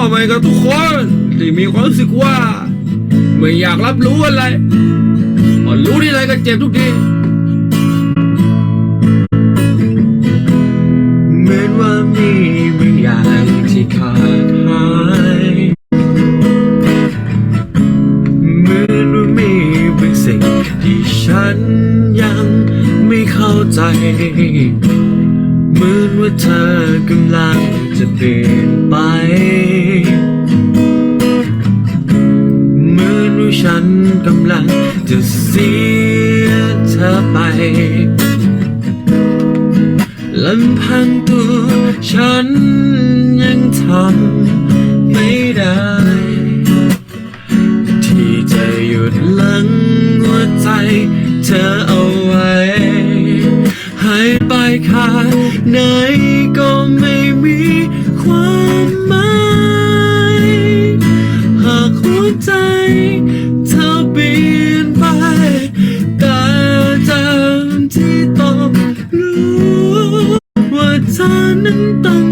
อไปกับทุกคนที่มีความรู้สึกว่า ไม่อยากรับรู้อะไรพอรู้ที่ไรก็เจ็บทุกทีเหมือนว่ามีบางอย่างที่ขาดหายเหมือนว่ามีบางสิ่งที่ฉันยังไม่เข้าใจ เหมือนว่าเธอกำลังจะเปลี่ยนไป เหมือนว่าฉันกำลังจะเสียเธอไปลำพังตัวฉันยังทำไม่ได้ ที่จะหยุดลังหัวใจเธอเอาไว้ ค่าไหนก็ไม่มีความหมายหากหัวใจเธอเปลี่ยนไป แต่จำที่ต้องรู้ว่าเธอนั้นต้อง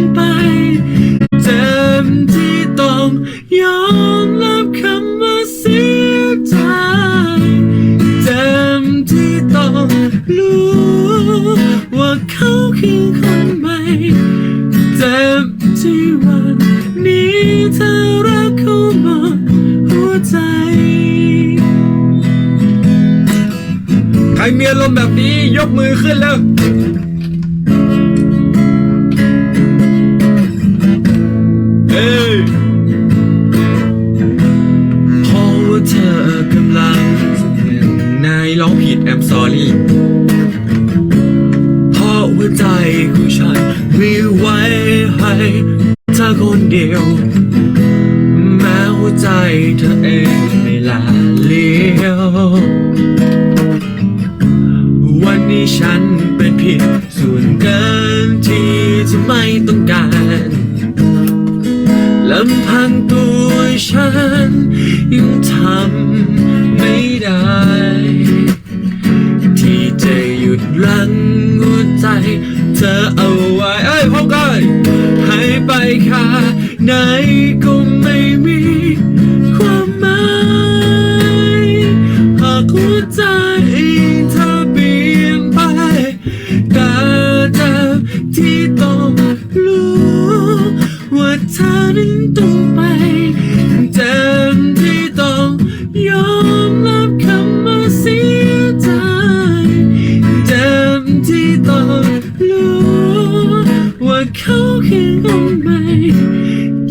คือคนใหม่เจ็บที่วันนี้เธอรักเขาหมดหัวใจ ใครมีอารมณ์แบบนี้ยกมือขึ้นแล้วเอ้ยเพราะว่าเธอกำลังนายร้องผิด I'm sorry เพราะว่า ใจของฉันมีไว้ให้เธอคนเดียว แม้ว่าใจเธอเองไม่ลาเลี้ยว วันนี้ฉันเป็นเพียงส่วนเกินที่จะไม่ต้องการลำพังตัวฉันยังทำไม่ได้ ใจเธอเอาไว้เอ้ยพร้อมกันให้ไปค่ะไหนก็ไม่มีความหมายหากหัวใจเธอเปลี่ยนไปแต่เธอที่ต้องรู้ว่าเธอนั้นต้อ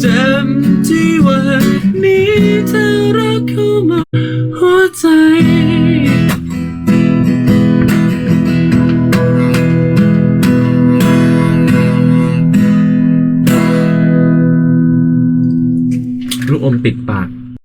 จำที่ว่านี้เธอรักเข้ามาหัวใจลูกอมติดปาก